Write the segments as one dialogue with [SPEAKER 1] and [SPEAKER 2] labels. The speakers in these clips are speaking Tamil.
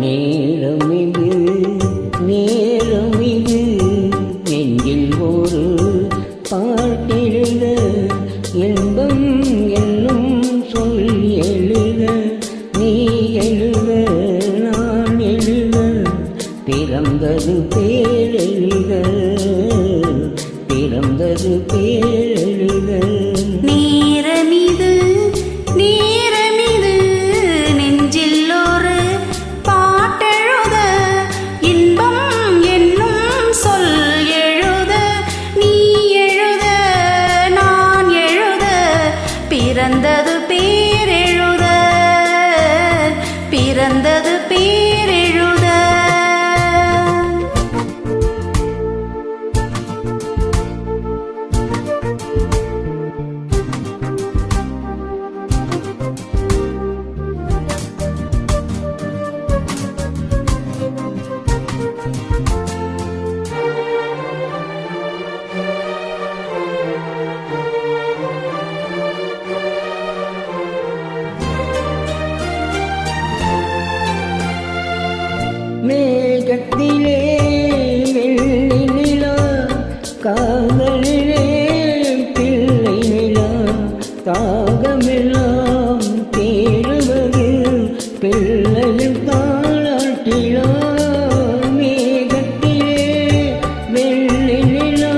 [SPEAKER 1] நேரமிது நேரமிது நெஞ்சில் ஒரு பாட்டெழுத இன்பம் என்னும் சொல் எழுத நீ எழுத நான் எழுத பிறந்தது
[SPEAKER 2] பேர் எழுத பிறந்தது பேர்
[SPEAKER 1] கரத்திலே வெள்ளி நிலா காதலிலே பிள்ளை நிலா தாகமெல்லாம் தேடுவது பிள்ளையும் தாளாட்டிலா மேகத்திலே வெள்ளி நிலா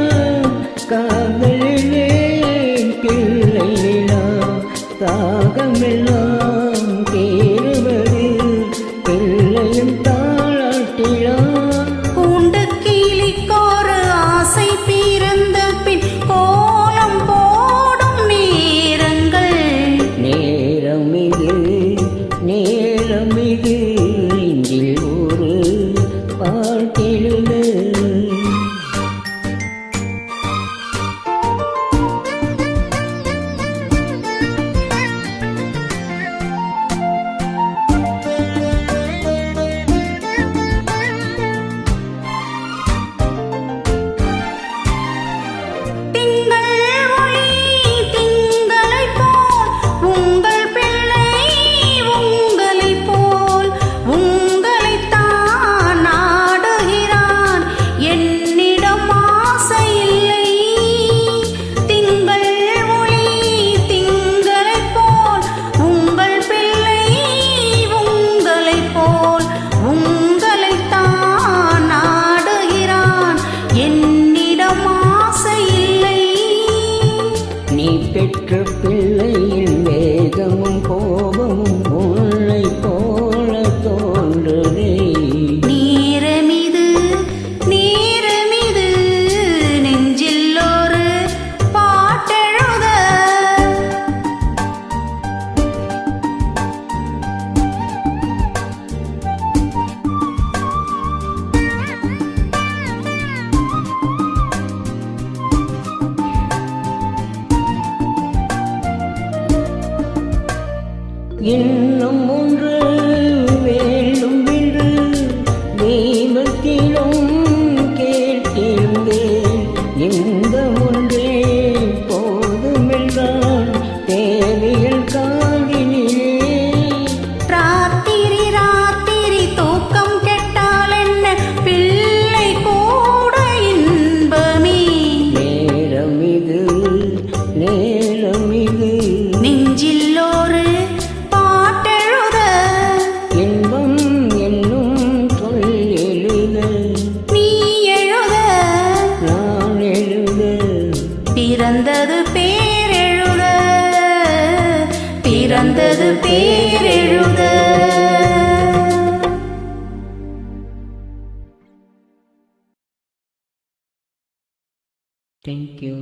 [SPEAKER 1] இன்னும் ஒன்று
[SPEAKER 2] பிறந்தது பேரெழுத பிறந்தது பேரெழுத.
[SPEAKER 1] தேங்க்யூ